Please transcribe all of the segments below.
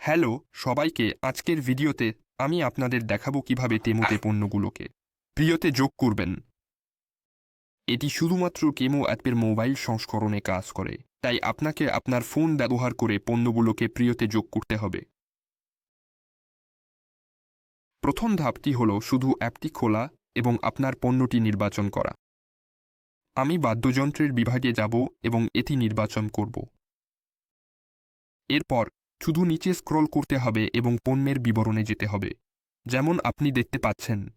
Hello সবাইকে আজকের ভিডিওতে আমি আপনাদের দেখাবো কীভাবে তেমোতে পণ্যগুলোকে প্রিয়তে যোগ করবেন। এটি শুধুমাত্র কেমো অ্যাপের মোবাইল সংস্করণে কাজ করে তাই আপনাকে আপনার ফোন ব্যবহার করে পণ্যগুলোকে প্রিয়তে যোগ করতে হবে। প্রথম ধাপটি হল শুধু অ্যাপটি খোলা এবং আপনার পণ্যটি নির্বাচন করা। আমি বাদ্যযন্ত্রের বিভাগে যাব এবং এটি নির্বাচন করব। এরপর শুধু নিচে স্ক্রল করতে হবে এবং পণ্যের বিবরণে যেতে হবে। যেমন আপনি দেখতে পাচ্ছেন।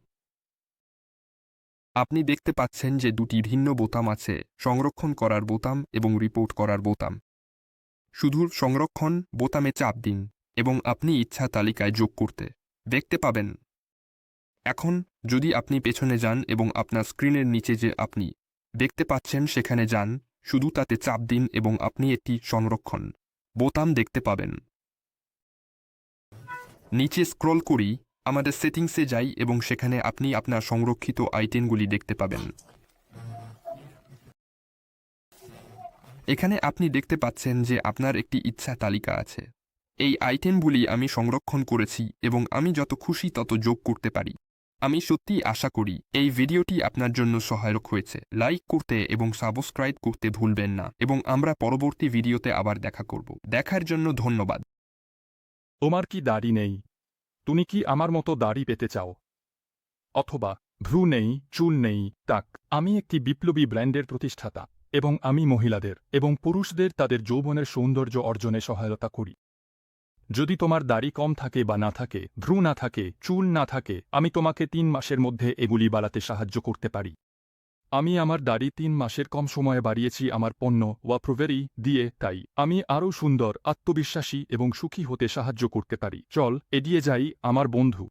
আপনি দেখতে পাচ্ছেন যে দুটি ভিন্ন বোতাম আছে, সংরক্ষণ করার বোতাম এবং রিপোর্ট করার বোতাম। শুধু সংরক্ষণ, বোতামে চাপ দিন এবং আপনি ইচ্ছা তালিকায় যোগ করতে। দেখতে পাবেন। এখন, যদি আপনি পেছনে যান এবং আপনার স্ক্রিনের নিচে যে আপনি দেখতে পাচ্ছেন সেখানে যান, শুধু তাতে চাপ দিন এবং আপনি একটি সংরক্ষণ বোতাম দেখতে পাবেন। নিচে স্ক্রল করি, আমাদের সেটিংসে যাই এবং সেখানে আপনি আপনার সংরক্ষিত আইটেমগুলি দেখতে পাবেন। এখানে আপনি দেখতে পাচ্ছেন যে আপনার একটি ইচ্ছা তালিকা আছে। এই আইটেমগুলি আমি সংরক্ষণ করেছি এবং আমি যত খুশি তত যোগ করতে পারি। আমি সত্যিই আশা করি এই ভিডিওটি আপনার জন্য সহায়ক হয়েছে। লাইক করতে এবং সাবস্ক্রাইব করতে ভুলবেন না এবং আমরা পরবর্তী ভিডিওতে আবার দেখা করব। দেখার জন্য ধন্যবাদ। তোমার কি দাড়ি নেই? তুমি কি আমার মতো দাড়ি পেতে চাও? অথবা, ভ্রু নেই, চুল নেই, তাক, আমি একটি বিপ্লবী ব্র্যান্ডের প্রতিষ্ঠাতা, এবং আমি মহিলাদের এবং পুরুষদের তাদের যৌবনের সৌন্দর্য অর্জনে সহায়তা করি। যদি তোমার দাড়ি কম থাকে বা না থাকে, ভ্রু না থাকে, চুল না থাকে, আমি তোমাকে তিন মাসের মধ্যে এগুলি বাড়াতে সাহায্য করতে পারি। আমি আমার দাড়ি তিন মাসের কম সময়ে বাড়িয়েছি আমার পণ্য ওয়াপ্রোভেরি দিয়ে, তাই আমি আরও সুন্দর, আত্মবিশ্বাসী এবং সুখী হতে সাহায্য করতে পারি। চল, এগিয়ে যাই, আমার বন্ধু।